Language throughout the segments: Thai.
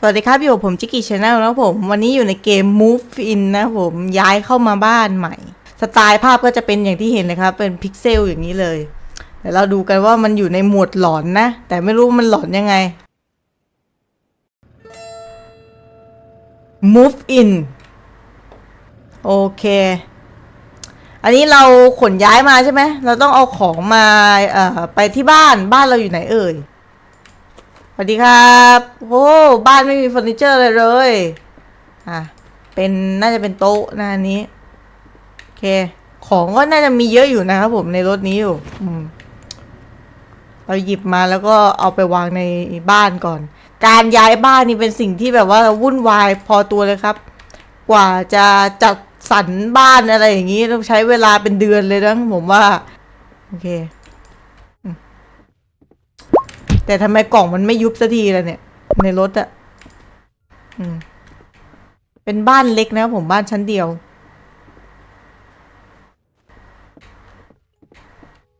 สวัสดีครับอยู่กับผมจิกกี้ชาแนลนะผมวันนี้อยู่ในเกม Move In นะผมย้ายเข้ามาบ้านใหม่ สไตล์ภาพก็จะเป็นอย่างที่เห็นนะครับ เป็นพิกเซลอย่างนี้เลยเดี๋ยวเราดูกันว่ามันอยู่ในหมวดหลอนนะ แต่ไม่รู้มันหลอนยังไง Move In โอเค อันนี้เราขนย้ายมาใช่ไหมเราต้องเอาของมาเอ่อไปที่บ้านบ้านเราอยู่ไหนเอ่ย วัสดีครับโอ้บ้านไม่มีเฟอร์นิเจอร์อะไรเลย อะ เป็นน่าจะเป็นโต๊ะนะอันนี้ โอเค ของก็น่าจะมีเยอะอยู่นะครับผมในรถนี้อยู่ อืมเราหยิบมาแล้วก็เอาไปวางในบ้านก่อน การย้ายบ้านนี่เป็นสิ่งที่แบบว่าวุ่นวายพอตัวเลยครับ กว่าจะจัดสรรบ้านอะไรอย่างนี้ต้องใช้เวลาเป็นเดือนเลยนะผมว่า โอเค แต่ทำไมกล่องมันไม่ยุบสักทีล่ะเนี่ย ในรถอะอืม เป็นบ้านเล็กนะผมบ้านชั้นเดียว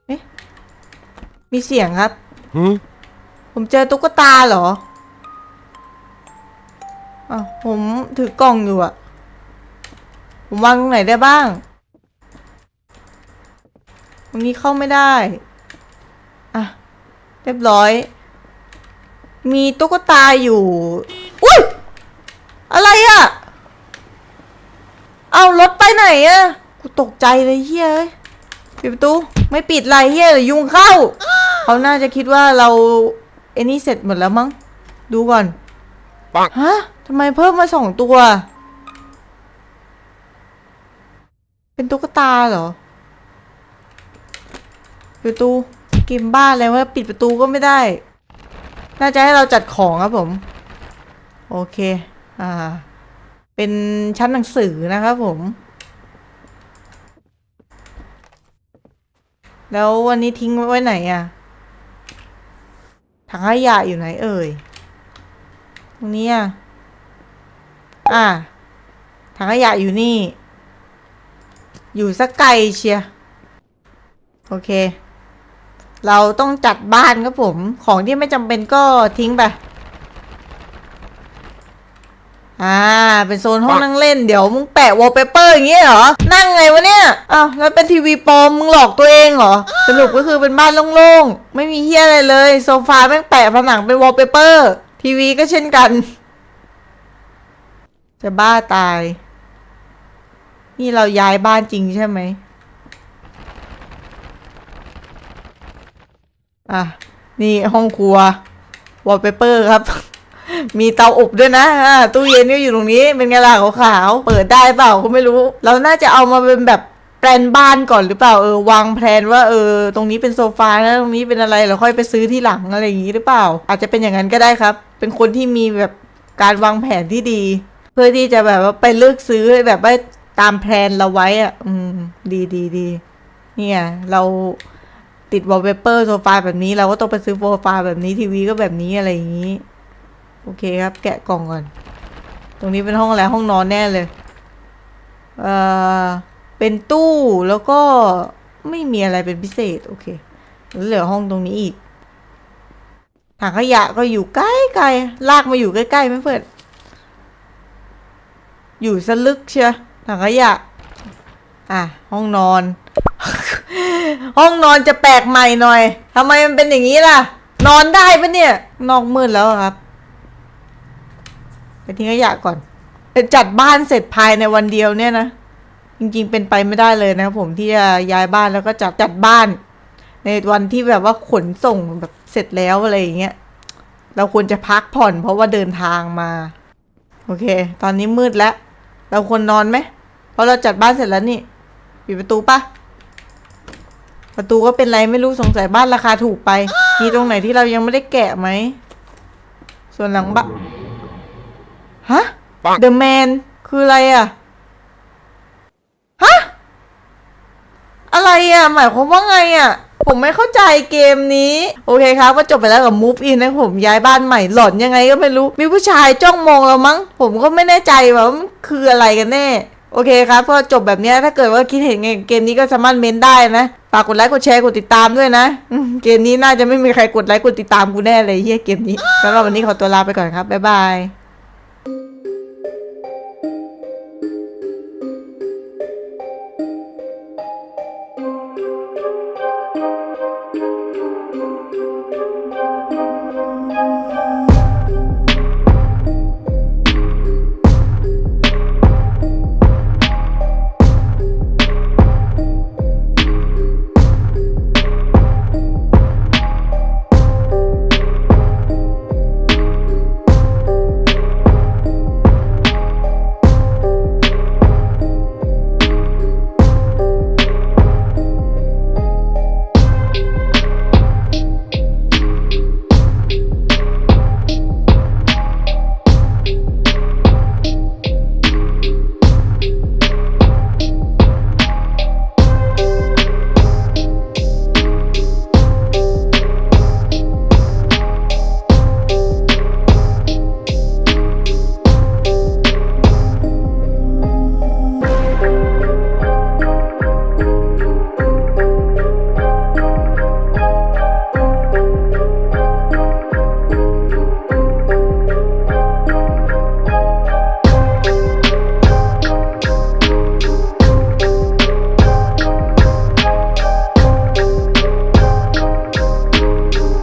เอ๊ะ มีเสียงครับ Huh? ผมเจอตุ๊กตาเหรออะผมถือกล่องอยู่อะผมวางตรงไหนได้บ้าง ตรงนี้เข้าไม่ได้ อะ เรียบร้อย มีตุ๊กตาอยู่ อุ้ย อะไรอะเอารถไปไหนอะกูตกใจเลยเฮ้ยเอ้ยปิดประตูไม่ปิดไรเฮ้ยเดี๋ยวยุงเข้า เขาน่าจะคิดว่าเราไอ้นี่เสร็จหมดแล้วมั้ง ดูก่อน ปัง ฮะทำไมเพิ่มมาสองตัว เป็นตุ๊กตาเหรอปิดประตูเกมบ้านอะไรวะปิดประตูก็ไม่ได้ น่าจะให้เราจัดของครับผม โอเค อ่า เป็นชั้นหนังสือนะครับผม แล้ววันนี้ทิ้งไว้ไหนอะถังขยะอยู่ไหนเอ่ย ตรงนี้อะอ่าถังขยะอยู่นี่ อยู่สักไกลเชีย โอเค เราต้องจัดบ้านครับผม ของที่ไม่จำเป็นก็ทิ้งไป อ่า เป็นโซนห้องนั่งเล่น เดี๋ยวมึงแปะวอลเปเปอร์อย่างเงี้ยเหรอ นั่งไงวะเนี่ย อ้าว แล้วเป็นทีวีปลอม มึงหลอกตัวเองเหรอ สรุปก็คือเป็นบ้านโล่งๆ ไม่มีเฮียอะไรเลย โซฟาแม่งแปะผนังเป็นวอลเปเปอร์ ทีวีก็เช่นกัน จะบ้าตาย นี่เราย้ายบ้านจริงใช่ไหม อะ นี่ห้องครัววอลเปเปอร์ครับ มีเตาอบด้วยนะอ่าตู้เย็นก็อยู่ตรงนี้ เป็นไงล่ะขาวๆเปิดได้เปล่าก็ไม่รู้ เราน่าจะเอามาเป็นแบบแปลนบ้านก่อนหรือเปล่าเออวางแผนว่าเออ ตรงนี้เป็นโซฟานะตรงนี้เป็นอะไรเราค่อยไปซื้อที่หลังอะไรอย่างนี้หรือเปล่า อาจจะเป็นอย่างนั้นก็ได้ครับ เป็นคนที่มีแบบการวางแผนที่ดี เพื่อที่จะแบบว่าไปเลือกซื้อแบบว่าตามแผนเราไว้อะ อืม ดีดีดีเนี่ย เรา ติดวอลเปเปอร์โซฟาแบบนี้ เราก็ต้องไปซื้อโซฟาแบบนี้ทีวีก็แบบนี้อะไรอย่างนี้ โอเคครับ แกะกล่องก่อน ตรงนี้เป็นห้องอะไรห้องนอนแน่เลย เอ่อ เป็นตู้แล้วก็ไม่มีอะไรเป็นพิเศษ โอเคแล้วเหลือห้องตรงนี้อีกถังขยะก็อยู่ใกล้ๆลากมาอยู่ใกล้ๆไหมเพื่อนอยู่สลึกเชียถังขยะ อะ ห้องนอน ห้องนอนจะแปลกใหม่หน่อยทำไมมันเป็นอย่างนี้ล่ะ นอนได้ปะเนี่ย นอกมืดแล้วครับ ไปทิ้งขยะก่อนจะจัดบ้านเสร็จภายในวันเดียวเนี่ยนะ จริงๆเป็นไปไม่ได้เลยนะครับผมที่จะย้ายบ้านแล้วก็จัดจัดบ้าน ในวันที่แบบว่าขนส่งแบบเสร็จแล้วอะไรอย่างเงี้ย เราควรจะพักผ่อนเพราะว่าเดินทางมา โอเค ตอนนี้มืดแล้ว เราควรนอนไหม เพราะเราจัดบ้านเสร็จแล้วนี่ ปิดประตูปะ ประตูก็เป็นไรไม่รู้สงสัยบ้านราคาถูกไป มีตรงไหนที่เรายังไม่ได้แกะไหม ส่วนหลังบ้านฮะปัง The Man คืออะไรอะ ฮะ อะไรอะ หมายความว่าไงอะ ผมไม่เข้าใจเกมนี้ โอเคครับ ก็จบไปแล้วกับ Move In นะผมย้ายบ้านใหม่หล่อนยังไงก็ไม่รู้ มีผู้ชายจ้องมองเรามั้ง ผมก็ไม่แน่ใจว่ามันคืออะไรกันแน่โอเคครับพอจบแบบเนี้ยถ้าเกิดว่าคิดเห็นไงเกมนี้ก็สามารถเมนได้นะ ฝากกดไลค์กดแชร์กดติดตามด้วยนะอืมเกมนี้น่าจะไม่มีใครกดไลค์กดติดตามกูแน่เลยเฮียเกมนี้สำหรับวันนี้ขอตัวลาไปก่อนครับบ๊ายบาย